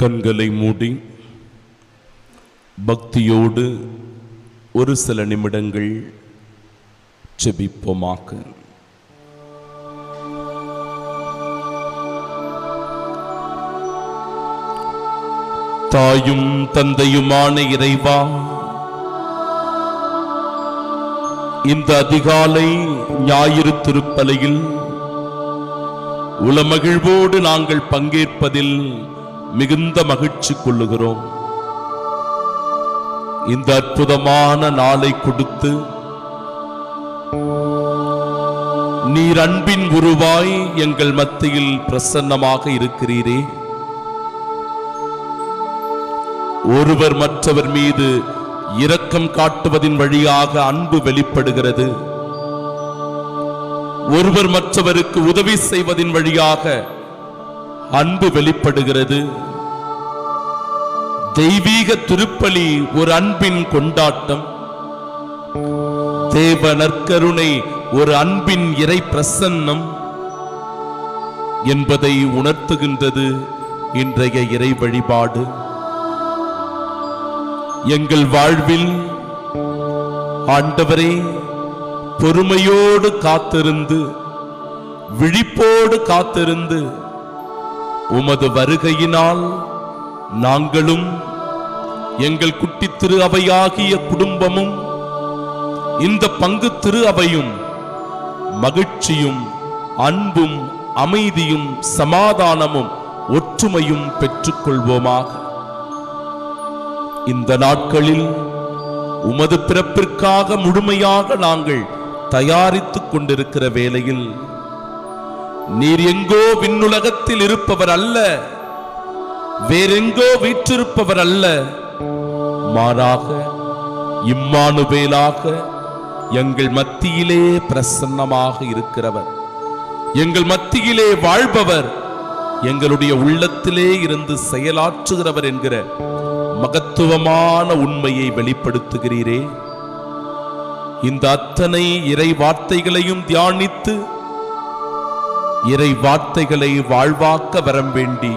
கண்களை மூடி பக்தியோடு ஒரு சில நிமிடங்கள் செபிப்போமாக. தாயும் தந்தையுமான இறைவா இந்த அதிகாலை ஞாயிறு திருப்பலையில் உளமகிழ்வோடு நாங்கள் பங்கேற்பதில் மிகுந்த மகிழ்ச்சி கொள்ளுகிறோம். இந்த அற்புதமான நாளை கொடுத்து நீர் அன்பின் உருவாய் எங்கள் மத்தியில் பிரசன்னமாக இருக்கிறீரே. ஒருவர் மற்றவர் மீது இரக்கம் காட்டுவதின் வழியாக அன்பு வெளிப்படுகிறது. ஒருவர் மற்றவருக்கு உதவி செய்வதின் வழியாக அன்பு வெளிப்படுகிறது. தெய்வீக திருப்பலி ஒரு அன்பின் கொண்டாட்டம். தேவ நற்கருணை ஒரு அன்பின் இறை பிரசன்னம் என்பதை உணர்த்துகின்றது இன்றைய இறை வழிபாடு. எங்கள் வாழ்வில் ஆண்டவரே பொறுமையோடு காத்திருந்து விழிப்போடு காத்திருந்து உமது வருகையினால் நாங்களும் எங்கள் குட்டி திரு அவையாகிய குடும்பமும் இந்த பங்கு திரு அவையும் மகிழ்ச்சியும் அன்பும் அமைதியும் சமாதானமும் ஒற்றுமையும் பெற்றுக்கொள்வோமாக. இந்த நாட்களில் உமது பிறப்பிற்காக முழுமையாக நாங்கள் தயாரித்துக் கொண்டிருக்கிற வேளையில் நீர் எங்கோ விண்ணுலகத்தில் இருப்பவர் அல்ல வேறெங்கோ வீற்றிருப்பவர் அல்ல மாறாக இம்மானுவேலாக எங்கள் மத்தியிலே பிரசன்னமாக இருக்கிறவர். எங்கள் மத்தியிலே வாழ்பவர் எங்களுடைய உள்ளத்திலே இருந்து செயலாற்றுகிறவர் என்கிற மகத்துவமான உண்மையை வெளிப்படுத்துகிறீரே. இந்த அத்தனை இறை வார்த்தைகளையும் தியானித்து இறை வார்த்தைகளை வாழ்வாக்க வரம் வேண்டி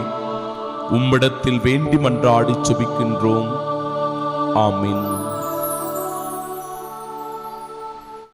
உம்மிடத்தில் வேண்டி மன்றாடி சுபிக்கின்றோம். ஆமீன்.